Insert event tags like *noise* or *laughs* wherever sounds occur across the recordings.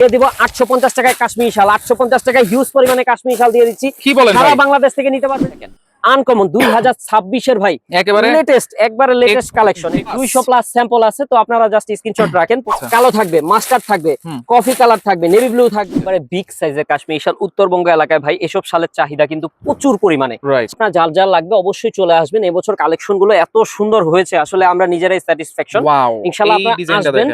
দিয়ে দিব আটশো পঞ্চাশ টাকায় কাশ্মীরি শাল আটশো পঞ্চাশ টাকায় হিউজ পরিমাণে কাশ্মীরি শাল দিয়ে দিচ্ছি। কি বলেন সারা বাংলাদেশ থেকে নিতে পারবেন আনকমন দুই হাজার ছাব্বিশের ভাই একেবারে লেটেস্ট একবারে লেটেস্ট কালেকশন দুইশো প্লাস স্যাম্পল আছে তো আপনারা জাস্ট স্ক্রিনশট রাখেন। আচ্ছা। কালো থাকবে মাস্টার্ড থাকবে কফি কালার থাকবে নেভি ব্লু থাকবে। এবারে বিগ সাইজের কাশ্মীরি শাল উত্তরবঙ্গ এলাকায় ভাই এসব শালের চাহিদা কিন্তু প্রচুর পরিমাণে। আপনার যার যার লাগবে অবশ্যই চলে আসবেন। এবছর কালেকশনগুলো এত সুন্দর হয়েছে আসলে আমরা নিজেরাই স্যাটিসফ্যাকশন আপনারা আসবেন।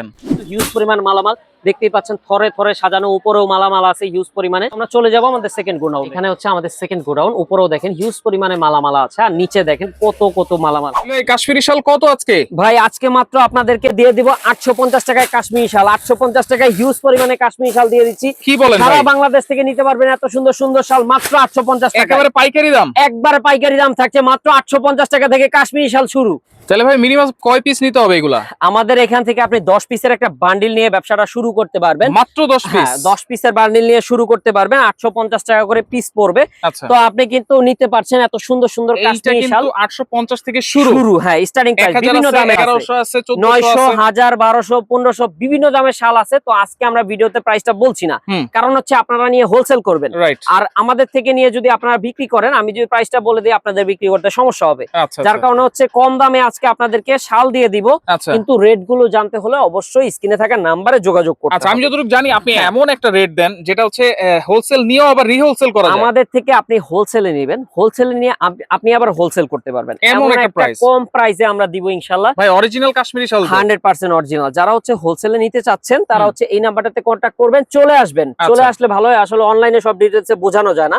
হিউজ পরিমাণ মালামাল। দেখতেই পাচ্ছেন থরে থরে সাজানো উপরেও মালামাল আছে হিউজ পরিমাণে। আমরা চলে যাব আমাদের সেকেন্ড গোডাউন এখানে হচ্ছে আমাদের সেকেন্ড গোডাউন উপরেও দেখেন হিউজ পরিমাণে মালামালা আছে আর নিচে দেখেন কত কত মালামাল। কাশ্মীরি শাল কত আজকে? ভাই আজকে মাত্র আপনাদেরকে দিয়ে দিব আটশো পঞ্চাশ টাকায় কাশ্মীরি শাল। আটশো পঞ্চাশ টাকায় হিউজ পরিমাণে কাশ্মীরি শাল দিয়ে দিচ্ছি। কি বলেন সারা বাংলাদেশ থেকে নিতে পারবেন এত সুন্দর সুন্দর শাল মাত্র আটশো পঞ্চাশ টাকা পাইকারি দাম? একবারে পাইকারি দাম থাকছে মাত্র আটশো পঞ্চাশ টাকা থেকে কাশ্মীরি শাল শুরু। তাহলে ভাই মিনিমাম কয় পিস নিতে হবে এগুলা? আমাদের এখান থেকে আপনি দশ পিসের একটা বান্ডিল নিয়ে ব্যবসাটা শুরু করতে পারবেন। মাত্র দশ পিস হ্যাঁ দশ পিসের বান্ডিল নিয়ে শুরু করতে পারবেন। আটশো পঞ্চাশ টাকা করে পিস পড়বে। আচ্ছা। তো আপনি কিন্তু নিতে পারছেন এত সুন্দর সুন্দর আটশো পঞ্চাশ থেকে শুরু। হ্যাঁ স্টার্টিং প্রাইস বিভিন্ন দামে নয়শো হাজার বারোশো পনেরোশো বিভিন্ন দামের শাল আছে। তো আজকে আমরা ভিডিওতে প্রাইসটা বলছি না। কারণ হচ্ছে আপনারা নিয়ে হোলসেল করবেন। আর আমাদের থেকে নিয়ে যদি আপনারা বিক্রি করেন আমি যদি প্রাইসটা বলে দিই আপনাদের বিক্রি করতে সমস্যা হবে। আচ্ছা যার কারণে হচ্ছে কম দামে আজকে আপনাদেরকে শাল দিয়ে দিব। আচ্ছা। কিন্তু রেটগুলো জানতে হলে অবশ্যই স্ক্রিনে থাকা নাম্বারে যোগাযোগ করতে আচ্ছা আমি যতটুকু জানি আপনি হ্যাঁ। এমন একটা রেট দেন যেটা হচ্ছে হোলসেল নিয়েও আবার রিহোলসেল করা যায়। আমাদের থেকে আপনি হোলসেলে নেবেন। হোলসেলে নিয়ে আপনি আবার হোলসেল করতে পারবেন। এমন একটা price। কম প্রাইসে আমরা দিব ইনশাল্লাহ ভাই অরিজিনাল কাশ্মীরি শাল তো? হান্ড্রেড পার্সেন্ট অরিজিনাল যারা হচ্ছে হোলসেলে নিতে চাচ্ছেন তারা হচ্ছে এই নাম্বারটাতে কন্ট্যাক্ট করবেন চলে আসবেন। আচ্ছা। চলে আসলে ভালো হয়। আসলে অনলাইনে সব ডিটেলসে বোঝানো যায় না।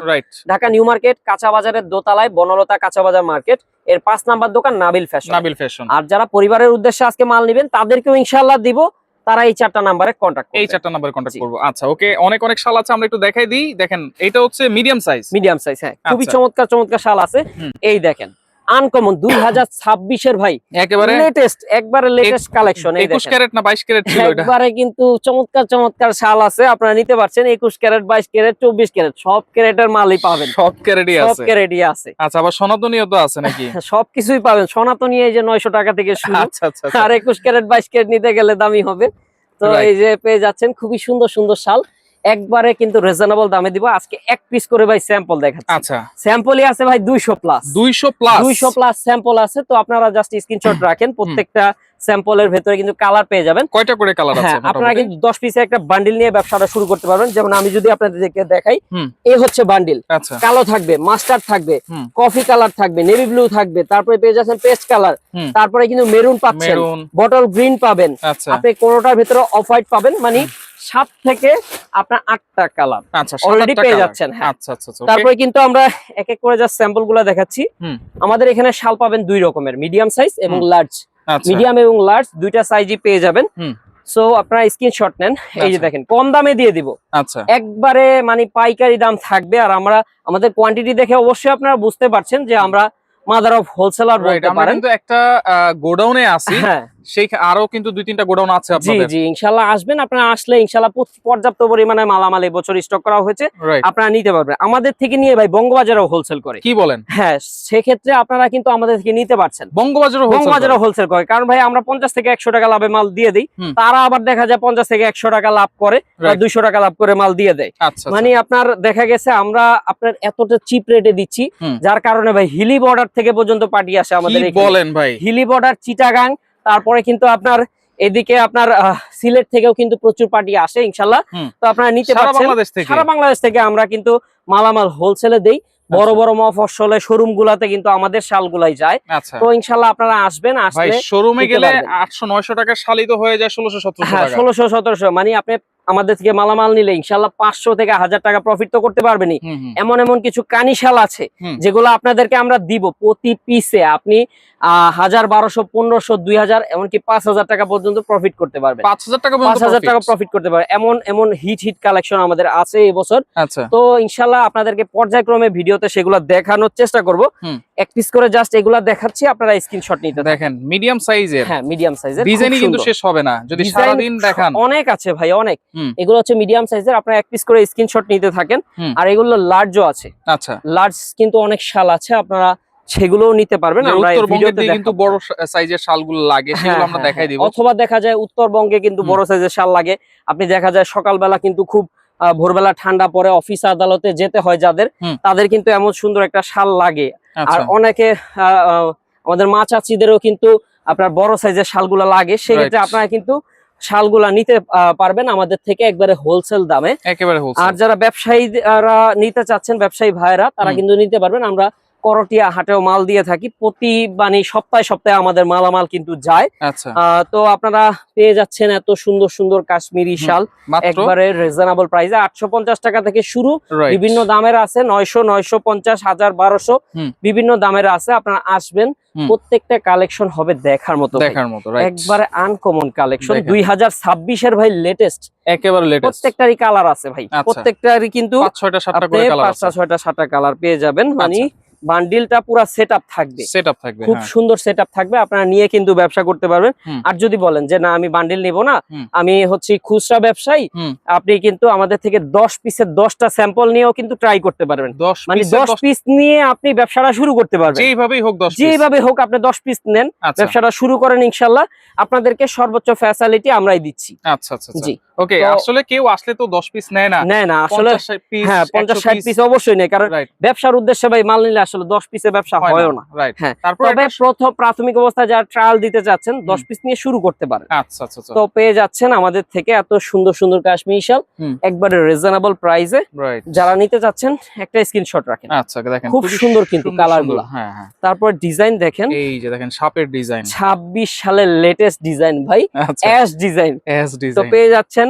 ঢাকা নিউ মার্কেট কাঁচা বাজারের দোতলায় বনলতা কাঁচা বাজার মার্কেট। এর পাঁচ নাম্বার দোকান নাবিল ফ্যাশন। নাবিল ফ্যাশন। আর যারা পরিবারের উদ্দেশ্যে আজকে মাল নেবেন তাদেরকেও ইনশাল্লাহ দিব। তারা এই চারটা নাম্বারে কন্ট্যাক্ট এই চারটা নাম্বারে কন্ট্যাক্ট করব। আচ্ছা ওকে অনেক অনেক শাল আছে আমরা একটু দেখাই দিই। দেখেন এটা হচ্ছে মিডিয়াম সাইজ মিডিয়াম সাইজ হ্যাঁ। খুবই আচ্ছা। চমৎকার চমৎকার শাল আছে। এই দেখেন আনকমন দুই হাজার ছাব্বিশের ভাই। একেবারে লেটেস্ট একবারে লেটেস্ট কালেকশন এই একুশ দেখেন। ক্যারেট না বাইশ ক্যারেট ছিল এটা? একবারে কিন্তু চমৎকার চমৎকার শাল আছে আপনারা নিতে পারছেন। একুশ ক্যারেট বাইশ ক্যারেট চব্বিশ ক্যারেট সব ক্যারেটের মালই পাবেন। সব ক্যারেটই সব আছে। ক্যারেটই আছে। আচ্ছা আবার সনাতনীয় তো আছে নাকি? *laughs* সবকিছুই পাবেন। সনাতনী এই যে নয়শো টাকা থেকে শুরু। আচ্ছা আচ্ছা আচ্ছা। আর একুশ ক্যারেট বাইশ ক্যারেট নিতে গেলে দামি হবে। তো এই যে পেয়ে যাচ্ছেন খুবই সুন্দর সুন্দর শাল। একবারে কিন্তু রিজনেবল দামে দিব। আজকে এক পিস করে ভাই স্যাম্পল দেখাচ্ছি। আচ্ছা। স্যাম্পলই আছে ভাই দুইশো প্লাস দুইশো প্লাস দুইশো প্লাস স্যাম্পল আছে তো আপনারা জাস্ট স্ক্রিনশট রাখেন। প্রত্যেকটা স্যাম্পলের ভেতরে কিন্তু কালার পেয়ে যাবেন। কয়টা করে কালার আছে হ্যাঁ আপনারা কিন্তু দশ পিসের একটা বান্ডিল নিয়ে ব্যবসাটা শুরু করতে পারবেন। যেমন আমি যদি আপনাদেরকে দেখাই এই হচ্ছে বান্ডিল আচ্ছা। কালো থাকবে মাস্টার্ড থাকবে কফি কালার থাকবে নেভি ব্লু থাকবে তারপরে পেয়ে যাচ্ছেন পেস্ট কালার তারপরে কিন্তু মেরুন পাচ্ছেন। বটল গ্রিন পাবেন। আচ্ছা। আপনি কোনোটার ভেতরে অফ হোয়াইট পাবেন মানে সাত থেকে আপনার আটটা কালার। আচ্ছা সাত পেয়ে যাচ্ছেন, হ্যাঁ। আচ্ছা আচ্ছা আচ্ছা তারপরে কিন্তু আমরা এক এক করে যা স্যাম্পলগুলা দেখাচ্ছি। আমাদের এখানে শাল পাবেন দুই রকমের মিডিয়াম সাইজ এবং লার্জ আচ্ছা। মিডিয়াম এবং লার্জ দুইটা সাইজই পেয়ে যাবেন। সো আপনারা স্ক্রিনশট নেন এই যে আচ্ছা। দেখেন কম দামে দিয়ে দিব। আচ্ছা। একবারে মানে পাইকারি দাম থাকবে আর আমরা আমাদের কোয়ান্টিটি দেখে অবশ্যই আপনারা বুঝতে পারছেন যে আমরা মাদার অফ হোলসেলার বলতে পারেন। কিন্তু একটা গোডাউনে আছি। হ্যাঁ। সেই আরও কিন্তু দুই তিনটা গোডাউন আছে জি আপনাদের। জি ইনশাল্লাহ আসবেন। আপনারা আসলে ইনশাল্লাহ পর্যাপ্ত পরিমাণে মালামাল এবছর স্টক করা হয়েছে। আপনারা নিতে পারবেন। আমাদের থেকে নিয়ে ভাই বঙ্গবাজারও হোলসেল করে। কি বলেন? হ্যাঁ সেক্ষেত্রে আপনারা কিন্তু আমাদের থেকে নিতে পারছেন। বঙ্গবাজারও বঙ্গবাজারও হোলসেল করে। কারণ ভাই আমরা পঞ্চাশ থেকে একশো টাকা লাভে মাল দিয়ে দিই। তারা আবার দেখা যায় পঞ্চাশ থেকে একশো টাকা লাভ করে. দুইশো টাকা লাভ করে মাল দিয়ে দেয়। আচ্ছা মানে আপনার দেখা গেছে আমরা আপনার এতটা চিপ রেটে দিচ্ছি যার কারণে ভাই হিলি বর্ডার থেকে পর্যন্ত পার্টি আসে আমাদের কি বলেন ভাই? হিলি বর্ডার চিটাগাং তারপরে কিন্তু আপনার এদিকে আপনার সিলেট থেকেও কিন্তু প্রচুর পার্টি আসে ইনশাল্লাহ। তো আপনারা নিতে পারছেন। বাংলাদেশ থেকে। সারা বাংলাদেশ থেকে আমরা কিন্তু মালামাল হোলসেলে দেই। বড় আচ্ছা। বড় মফসলে শোরুম গুলাতে কিন্তু আমাদের শাল শালগুলাই যায়। আচ্ছা। তো ইনশাল্লাহ আপনারা আসবেন আসলে শোরুমে গেলে আটশো নয়শো টাকা শালিত হয়ে যায় ষোলোশো সতেরোশো হ্যাঁ ষোলোশো সতেরোশো। মানে আপনি আমাদের থেকে মালামাল নিলে ইনশাল্লাহ পাঁচশো থেকে হাজার টাকা প্রফিট তো করতে হুম। এমন এমন কিছু কানিশাল আছে যেগুলো আপনাদেরকে আমরা দিব প্রতি পিসে আপনি হাজার বারোশো পনেরোশো দুই হাজার এমনকি পাঁচ হাজার টাকা পর্যন্ত প্রফিট করতে পারবেন। পাঁচ হাজার টাকা পাঁচ হাজার টাকা প্রফিট করতে পারবেন। এমন এমন হিট হিট কালেকশন আমাদের আছে এবছর আচ্ছা। তো ইনশাল্লাহ আপনাদেরকে পর্যায়ক্রমে ভিডিওতে সেগুলো দেখানোর চেষ্টা করব। এক পিস করে জাস্ট এগুলা দেখাচ্ছি আপনারা স্ক্রিনশট নিতে দেখেন মিডিয়াম সাইজের হ্যাঁ মিডিয়াম সাইজের ডিজাইনই কিন্তু শেষ হবে না। যদি সারাদিন দেখান। অনেক আছে ভাই অনেক। এগুলো হচ্ছে মিডিয়াম সাইজের আপনারা এক পিস করে স্ক্রিনশট নিতে থাকেন। আর এগুলো লার্জও আছে। আচ্ছা। লার্জ কিন্তু অনেক শাল আছে আপনারা সেগুলোও নিতে পারবেন। আমরা এই উত্তরবঙ্গের ভিডিওতে দিকে কিন্তু বড় সাইজের শালগুলো লাগে সেগুলো হ্যাঁ, আমরা হ্যাঁ, দেখাই হ্যাঁ। দিব। অথবা দেখা যায় উত্তরবঙ্গে কিন্তু বড় সাইজের শাল লাগে। আপনি দেখা যায় সকালবেলা কিন্তু খুব ভোরবেলা ঠান্ডা পরে অফিস আদালতে যেতে হয় যাদের তাদের কিন্তু এমন সুন্দর একটা শাল লাগে। আর আচ্ছা অনেকে আহ, আহ, আমাদের মা চাচিদেরও কিন্তু আপনার বড় সাইজের শালগুলা লাগে। সেক্ষেত্রে. আপনারা কিন্তু শালগুলা নিতে আহ, পারবেন আমাদের থেকে একবারে হোলসেল দামে। একেবারে আর যারা ব্যবসায়ীরা নিতে চাচ্ছেন ব্যবসায়ী ভাইরা তারা কিন্তু নিতে পারবেন। আমরা করটিয়া হাটেও মাল দিয়ে থাকি। প্রতি মানে সপ্তাহে সপ্তাহে আমাদের মালামাল কিন্তু যায়। আচ্ছা। তো আপনারা পেয়ে যাচ্ছেন এত সুন্দর সুন্দর কাশ্মীরি। শাল। একবারে রিজনেবল প্রাইসে আটশো পঞ্চাশ টাকা থেকে শুরু। বিভিন্ন দামের আছে। নয়শো নয়শো পঞ্চাশ হাজার বারোশো। বিভিন্ন দামের আছে। আপনারা আসবেন। প্রত্যেকটা কালেকশন হবে দেখার মতো দেখার মতো একবারে আনকমন কালেকশন দুই হাজার ছাব্বিশের ভাই লেটেস্ট একেবারে লেটেস্ট প্রত্যেকটারই কালার আছে ভাই। আচ্ছা। প্রত্যেকটারই কিন্তু ছয়টা সাতটা ছয়টা সাতটা কালার পেয়ে যাবেন। মানে বান্ডিলটা পুরো সেট থাকবে। সেটআপ থাকবে খুব হ্যাঁ। সুন্দর সেট থাকবে আপনারা নিয়ে কিন্তু ব্যবসা করতে পারবেন। আর যদি বলেন যে না আমি বান্ডিল নিব না আমি হচ্ছে খুচরা ব্যবসায়ী আপনি কিন্তু আমাদের থেকে দশ পিসের দশটা স্যাম্পল নিয়েও কিন্তু ট্রাই করতে পারবেন। মানে পিসের দশ দশ- পিস নিয়ে আপনি ব্যবসাটা শুরু করতে পারবেন। যেইভাবেই হোক দশ piece। যেভাবে হোক আপনি দশ পিস নেন আচ্ছা। ব্যবসাটা শুরু করেন ইনশাল্লাহ। আপনাদেরকে সর্বোচ্চ ফ্যাসিলিটি আমরাই দিচ্ছি। আচ্ছা আচ্ছা জি। ওকে আসলে কেউ আসলে তো দশ পিস নেয় না। নেয় না আসলে হ্যাঁ পঞ্চাশ ষাট পিস অবশ্যই নেই কারণ ব্যবসার উদ্দেশ্যে ভাই মাল নিলে আসলে দশ পিসে ব্যবসা হয়ও না। হ্যাঁ, তবে প্রথম প্রাথমিক অবস্থায় যারা ট্রায়াল দিতে চাচ্ছেন দশ পিস নিয়ে শুরু করতে পারেন। আচ্ছা আচ্ছা আচ্ছা। তো পেয়ে যাচ্ছেন আমাদের থেকে এত সুন্দর সুন্দর কাশ্মীর শাল। একবারে রিজনেবল প্রাইসে যারা নিতে চাচ্ছেন একটা স্ক্রিনশট রাখেন। আচ্ছা দেখেন খুব সুন্দর কিন্তু কালার। গুলা। হ্যাঁ হ্যাঁ। তারপর ডিজাইন দেখেন। এই যে দেখেন সাপের ডিজাইন ছাব্বিশ সালের লেটেস্ট ডিজাইন ভাই। অ্যাশ ডিজাইন এস তো পেয়ে যাচ্ছেন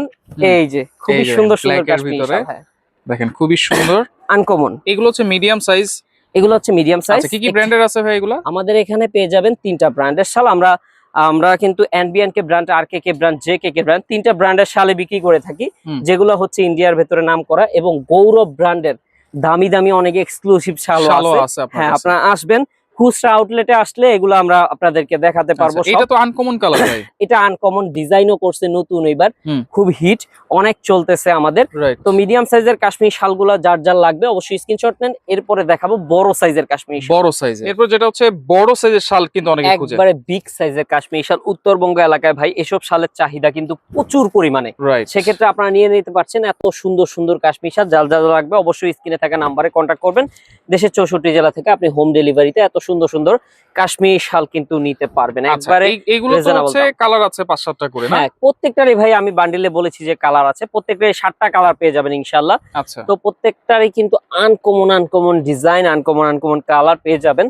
এই যে খুবই সুন্দর সুন্দর কাশ্মীরি। শাল হ্যাঁ। দেখেন খুবই সুন্দর। আনকমন এগুলো হচ্ছে মিডিয়াম সাইজ এগুলো হচ্ছে মিডিয়াম সাইজ আচ্ছা কি কি ব্র্যান্ডের আছে ভাই এগুলো? আমাদের এখানে পেয়ে যাবেন তিনটা ব্র্যান্ডের শাল। আমরা আমরা কিন্তু এনবিএন কে ব্র্যান্ড আর K K brand J K K brand তিনটা ব্র্যান্ডের শালে বিক্রি করে থাকি। যেগুলো হচ্ছে ইন্ডিয়ার ভেতরে নাম করা এবং গৌরব ব্র্যান্ডের দামি দামি অনেক এক্সক্লুসিভ শাল শালও আছে। হ্যাঁ আপনারা আসবেন খুচরা আউটলেটে আসলে এগুলো আমরা আপনাদেরকে দেখাতে পারব আচ্ছা, এটা তো আনকমন কালার ভাই। *coughs* এটা আনকমন ডিজাইনও করছে নতুন এবার। খুব হিট অনেক চলতেছে আমাদের। তো মিডিয়াম সাইজের কাশ্মীর শালগুলো যার যার লাগবে অবশ্যই স্ক্রিনশট নেন এরপরে দেখাবো বড় সাইজের কাশ্মীর বড় সাইজের এরপর যেটা হচ্ছে বড় সাইজের শাল কিন্তু অনেকে খুঁজে। একবারে বিগ সাইজের কাশ্মীর শাল উত্তরবঙ্গ এলাকায় ভাই এসব শালের চাহিদা কিন্তু প্রচুর পরিমাণে। সেক্ষেত্রে আপনারা নিয়ে নিতে পারছেন এত সুন্দর সুন্দর কাশ্মীর শাল। যার যা যা লাগবে অবশ্যই স্ক্রিনে থাকা নাম্বারে কন্ট্যাক্ট করবেন। দেশের চৌষট্টি জেলা থেকে আপনি হোম ডেলিভারিতে এত সুন্দর সুন্দর কাশ্মীর শাল কিন্তু নিতে পারবেন। আচ্ছা একবারে এইগুলো হচ্ছে কালার আছে পাঁচ সাতটা করে না? হ্যাঁ প্রত্যেকটারই ভাই আমি বান্ডিলে বলেছি যে কালার আছে প্রত্যেকটারই সাতটা কালার পেয়ে যাবেন ইনশাল্লাহ আচ্ছা। তো প্রত্যেকটারই কিন্তু uncommon uncommon design uncommon uncommon colour পেয়ে যাবেন।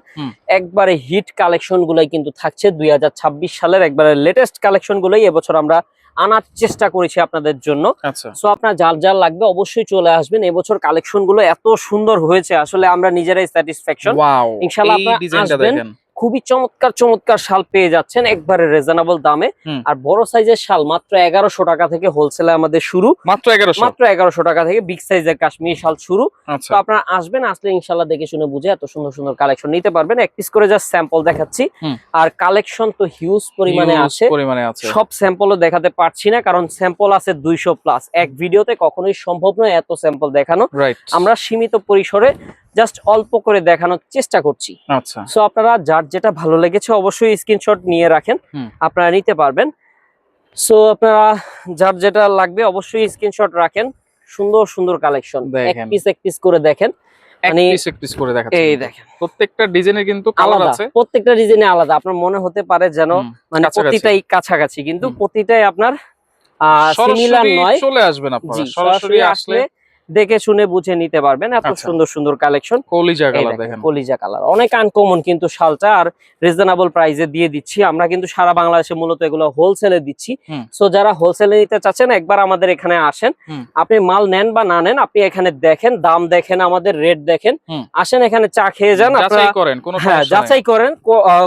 একবারে হিট কালেকশন গুলাই কিন্তু থাকছে দুই হাজার ছাব্বিশ সালের একবারে লেটেস্ট কালেকশন গুলাই এবছর আমরা আনার চেষ্টা করেছি আপনাদের জন্য। আচ্ছা। সো আপনার যার যার লাগবে অবশ্যই চলে আসবেন। এবছর কালেকশনগুলো এত সুন্দর হয়েছে আসলে আমরা নিজেরাই স্যাটিসফ্যাকশন ইনশাল্লাহ ইনশাআল্লাহ আপনারা আসবেন। খুবই চমৎকার চমৎকার শাল পেয়ে যাচ্ছেন একবারে রিজনেবল দামে। আর বড় সাইজের শাল মাত্র এগারোশো টাকা থেকে হোলসেলে আমাদের শুরু। মাত্র এগারোশো। মাত্র এগারোশো টাকা থেকে বিগ সাইজের কাশ্মীর শাল শুরু। আচ্ছা। তো আপনারা আসবেন আসলে ইনশাল্লাহ দেখে শুনে বুঝে এত সুন্দর সুন্দর কালেকশন নিতে পারবেন। এক পিস করে জাস্ট স্যাম্পল দেখাচ্ছি। আর কালেকশন তো হিউজ পরিমাণে আছে। পরিমাণে আছে। সব স্যাম্পলও দেখাতে পারছি না কারণ স্যাম্পল আছে দুইশো প্লাস এক ভিডিওতে কখনোই সম্ভব নয় এত স্যাম্পল দেখানো। আমরা সীমিত পরিসরে জাস্ট অল্প করে দেখানোর চেষ্টা করছি। আচ্ছা। সো আপনারা যার যেটা ভালো লেগেছে অবশ্যই স্ক্রিনশট নিয়ে রাখেন। আপনারা নিতে পারবেন। সো আপনারা যার যেটা লাগবে অবশ্যই স্ক্রিনশট রাখেন। সুন্দর সুন্দর কালেকশন এক পিস এক পিস করে দেখেন। এক মানে- পিস এক পিস করে দেখাচ্ছি। এই দেখেন। প্রত্যেকটা ডিজাইনের কিন্তু কালার আলাদা। আছে। প্রত্যেকটা ডিজাইনে আলাদা। আপনার মনে হতে পারে যেন মানে। প্রতিটাই কাছাকাছি। কিন্তু। প্রতিটাই আপনার সিমিলার নয়। চলে আসবেন আপনারা। সরাসরি আসলে দেখে শুনে বুঝে নিতে পারবেন। এত আচ্ছা। সুন্দর সুন্দর কালেকশন কলিজা কালার দেখেন, কলিজা কালার অনেক আনকমন কিন্তু শালটা আর রিজনেবল প্রাইসে দিয়ে দিচ্ছি। আমরা কিন্তু সারা বাংলাদেশে মূলত এগুলো হোলসেলে দিচ্ছি। সো যারা হোলসেলে নিতে চাচ্ছেন একবার আমাদের এখানে আসেন। আপনি মাল নেন বা না নেন আপনি এখানে দেখেন দাম দেখেন আমাদের রেট দেখেন। আসেন এখানে চা খেয়ে যান যাচাই করেন হ্যাঁ যাচাই করেন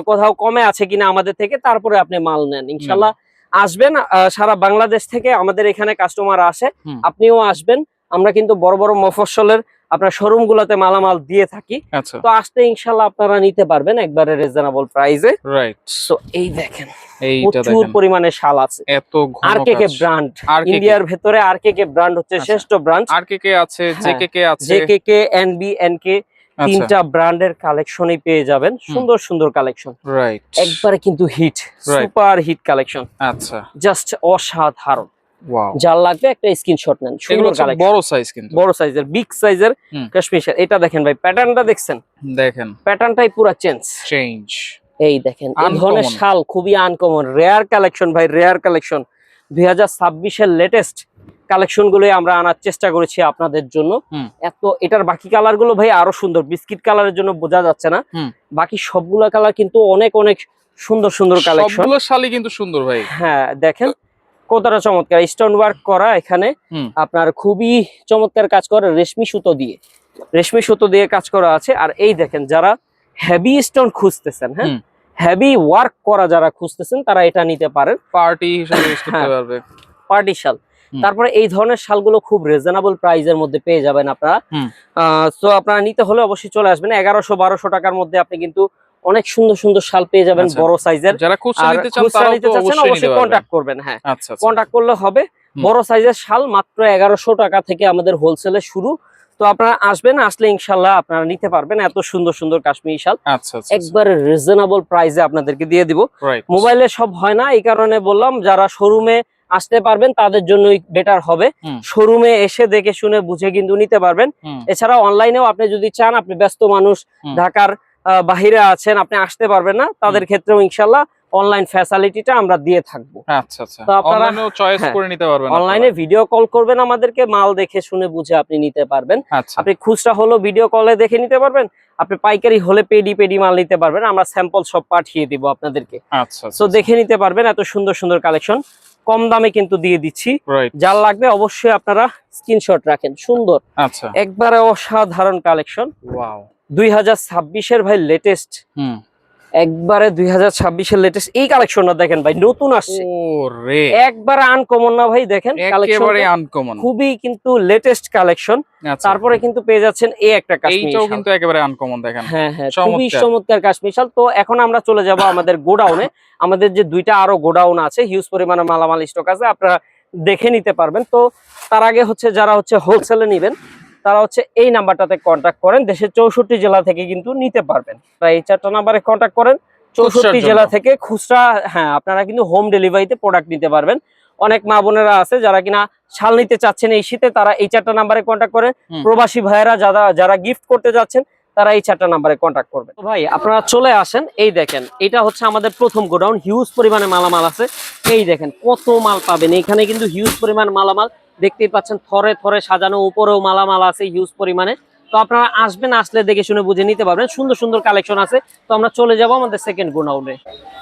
কোথাও কমে আছে কিনা আমাদের থেকে তারপরে আপনি মাল নেন। ইনশাল্লাহ আসবেন সারা বাংলাদেশ থেকে আমাদের এখানে কাস্টমার আসে। আপনিও আসবেন আমরা কিন্তু বড় বড় মফস্বলের আপনার শোরুম গুলোতে মালামাল দিয়ে থাকি। আচ্ছা। তো আসতে ইনশাল্লাহ আপনারা নিতে পারবেন একবারে রিজনেবল প্রাইসে রাইট তো এই দেখেন এইটা প্রচুর দেখেন। পরিমাণে শাল আছে। এত আর কে কে কাজ। ব্র্যান্ড ইন্ডিয়ার ভেতরে আর কে কে ব্র্যান্ড হচ্ছে? আচ্ছা। শ্রেষ্ঠ ব্র্যান্ড আর কে কে আছে? হ্যাঁ, জে কে কে আছে? J K K N B N K তিনটা ব্র্যান্ডের কালেকশনই পেয়ে যাবেন। সুন্দর সুন্দর কালেকশন রাইট একবারে কিন্তু হিট সুপার হিট কালেকশন আচ্ছা। জাস্ট অসাধারণ। যার লাগবে একটা স্ক্রিনশট নেন বড় সাইজ কিন্তু। বড় সাইজের বিগ সাইজের। কাশ্মীর এটা দেখেন ভাই প্যাটার্নটা দেখছেন? দেখেন। প্যাটার্নটাই পুরো চেঞ্জ চেঞ্জ এই দেখেন এই ধরনের শাল খুবই আনকমন রেয়ার কালেকশন ভাই রেয়ার কালেকশন দুই হাজার ছাব্বিশের লেটেস্ট কালেকশনগুলো আমরা আনার চেষ্টা করেছি আপনাদের জন্য। এত এটার বাকি কালারগুলো ভাই আরও সুন্দর বিস্কিট কালারের জন্য বোঝা যাচ্ছে না। বাকি সবগুলো কালার কিন্তু অনেক অনেক সুন্দর সুন্দর কালেকশন শালি কিন্তু সুন্দর ভাই। হ্যাঁ দেখেন কতটা চমৎকার। স্টোন ওয়ার্ক করা এখানে আপনার খুবই চমৎকার কাজ করে রেশমি সুতো দিয়ে। রেশমি সুতো দিয়ে কাজ করা আছে। আর এই দেখেন যারা হেভি স্টোন খুঁজতেছেন হ্যাঁ? হেভি ওয়ার্ক করা যারা খুঁজতেছেন তারা এটা নিতে পারেন। পার্টি হিসেবে ইউজ করতে। পারবে। পার্টি শাল। তারপরে এই ধরনের শালগুলো খুব রিজনেবল প্রাইসের মধ্যে পেয়ে যাবেন আপনারা। তো আপনারা নিতে হলে অবশ্যই চলে আসবেন। এগারোশো বারোশো টাকার মধ্যে আপনি কিন্তু অনেক সুন্দর সুন্দর শাল পেয়ে যাবেন আচ্ছা। বড় সাইজের। যারা খুচরা নিতে চাচ্ছেন অবশ্যই কন্ট্যাক্ট করবেন হ্যাঁ। আচ্ছা আচ্ছা। কন্ট্যাক্ট করলে হবে। বড় সাইজের শাল মাত্র এগারোশো টাকা থেকে আমাদের হোলসেলে শুরু। তো আপনারা আসবেন আসলে ইনশাল্লাহ আপনারা নিতে পারবেন এত সুন্দর সুন্দর কাশ্মীরি শাল। একবারে রিজনেবল প্রাইসে আপনাদেরকে দিয়ে দিব। মোবাইলে সব হয় না এই কারণে বললাম যারা শোরুমে আসতে পারবেন তাদের জন্যই বেটার হবে। শোরুমে এসে দেখে শুনে বুঝে কিন্তু নিতে পারবেন। এছাড়া অনলাইনেও আপনি যদি চান আপনি ব্যস্ত মানুষ ঢাকার বাহিরে আছেন আপনি আসতে পারবেন না। তাদের ক্ষেত্রেও ইনশাল্লাহ অনলাইন ফ্যাসিলিটিটা আমরা দিয়ে থাকব। আচ্ছা আচ্ছা। তো আপনারা- চয়েস হ্যাঁ। করে নিতে পারবেন অনলাইনে ভিডিও কল করবেন আমাদেরকে মাল দেখে শুনে বুঝে আপনি নিতে পারবেন। আচ্ছা। আপনি খুচরা হলো ভিডিও কলে দেখে নিতে পারবেন। আপনি পাইকারি হলে পেডি পেডি মাল নিতে পারবেন। আমরা স্যাম্পল সব পাঠিয়ে দিব আপনাদেরকে। আচ্ছা সো দেখে নিতে পারবেন এত সুন্দর সুন্দর কালেকশন কম দামে কিন্তু দিয়ে দিচ্ছি। যার লাগবে অবশ্যই আপনারা স্ক্রিনশট রাখেন। সুন্দর। আচ্ছা। একবারে অসাধারণ কালেকশন ওয়াও দুই হাজার ছাব্বিশের ভাই লেটেস্ট হুম। একবারে দুই হাজার ছাব্বিশের লেটেস্ট এই কালেকশনটা দেখেন ভাই নতুন আসছে। একবারে আনকমন না ভাই দেখেন আনকমন খুবই কিন্তু লেটেস্ট কালেকশন আচ্ছা। তারপরে কিন্তু পেয়ে যাচ্ছেন এই একটা কাশ্মীরি। কিন্তু একেবারে আনকমন দেখেন। হ্যাঁ হ্যাঁ খুবই চমৎকার। চমৎকার কাশ্মীর শাল। তো এখন আমরা চলে যাব আমাদের গোডাউনে। আমাদের যে দুইটা আরও গোডাউন আছে হিউজ পরিমাণে মালামাল স্টক আছে আপনারা দেখে নিতে পারবেন। তো তার আগে হচ্ছে যারা হচ্ছে হোলসেলে নেবেন তারা হচ্ছে এই নাম্বারটাতে কন্ট্যাক্ট করেন দেশের চৌষট্টি জেলা থেকে কিন্তু নিতে পারবেন। তাই এই চারটা নাম্বারে কন্ট্যাক্ট করেন চৌষট্টি জেলা থেকে খুচরা হ্যাঁ আপনারা কিন্তু হোম ডেলিভারিতে প্রোডাক্ট নিতে পারবেন। অনেক মা বোনেরা আছে যারা কিনা শাল নিতে চাচ্ছেন এই শীতে তারা এই চারটা নাম্বারে কন্ট্যাক্ট করেন। প্রবাসী ভাইয়েরা যারা যারা গিফট করতে যাচ্ছেন তারা এই চারটা নাম্বারে কন্ট্যাক্ট করবেন। ভাই আপনারা চলে আসেন এই দেখেন এটা হচ্ছে আমাদের প্রথম গোডাউন হিউজ পরিমাণে মালামাল আছে। এই দেখেন কত মাল পাবেন এখানে কিন্তু হিউজ পরিমাণ মালামাল। দেখতেই পাচ্ছেন থরে থরে সাজানো উপরেও মালামাল আছে হিউজ পরিমাণে। তো আপনারা আসবেন আসলে দেখে শুনে বুঝে নিতে পারবেন। সুন্দর সুন্দর কালেকশন আছে। তো আমরা চলে যাব আমাদের সেকেন্ড গোডাউনে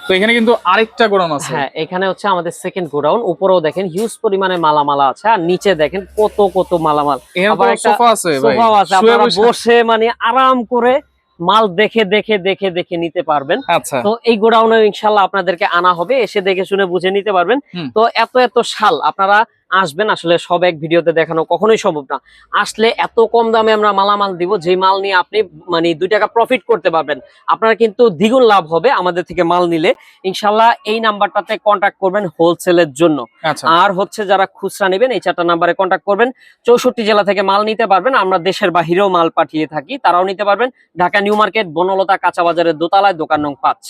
তো এখানে কিন্তু আরেকটা গোডাউন আছে। হ্যাঁ এখানে হচ্ছে আমাদের সেকেন্ড গোডাউন উপরেও দেখেন হিউজ পরিমাণে মালামাল আছে। আর নিচে দেখেন কত কত মালামাল। আবার একটা সোফা আছে সোফাও আছে। আপনারা বসে- বসে মানে আরাম করে মাল দেখে দেখে দেখে দেখে নিতে পারবেন। আচ্ছা। তো এই গোডাউনে ইনশাল্লাহ আপনাদেরকে আনা হবে। এসে দেখে শুনে বুঝে নিতে পারবেন। তো এত এত শাল আপনারা আসবেন আসলে সব এক ভিডিওতে দেখানো কখনোই সম্ভব না। আসলে এত কম দামে আমরা মালামাল দিব যে মাল নিয়ে আপনি মানে দুই টাকা প্রফিট করতে পারবেন আপনার কিন্তু দ্বিগুণ লাভ হবে আমাদের থেকে মাল নিলে। ইনশাল্লাহ এই নাম্বারটাতে কন্ট্যাক্ট করবেন হোলসেলের জন্য। আচ্ছা। আর হচ্ছে যারা খুচরা নেবেন এই চারটা নাম্বারে কন্ট্যাক্ট করবেন। চৌষট্টি জেলা থেকে মাল নিতে পারবেন আমরা দেশের বাহিরেও মাল পাঠিয়ে থাকি তারাও নিতে পারবেন। ঢাকা নিউ মার্কেট বনলতা কাঁচা বাজারের দোতলায় দোকান নং পাঁচ।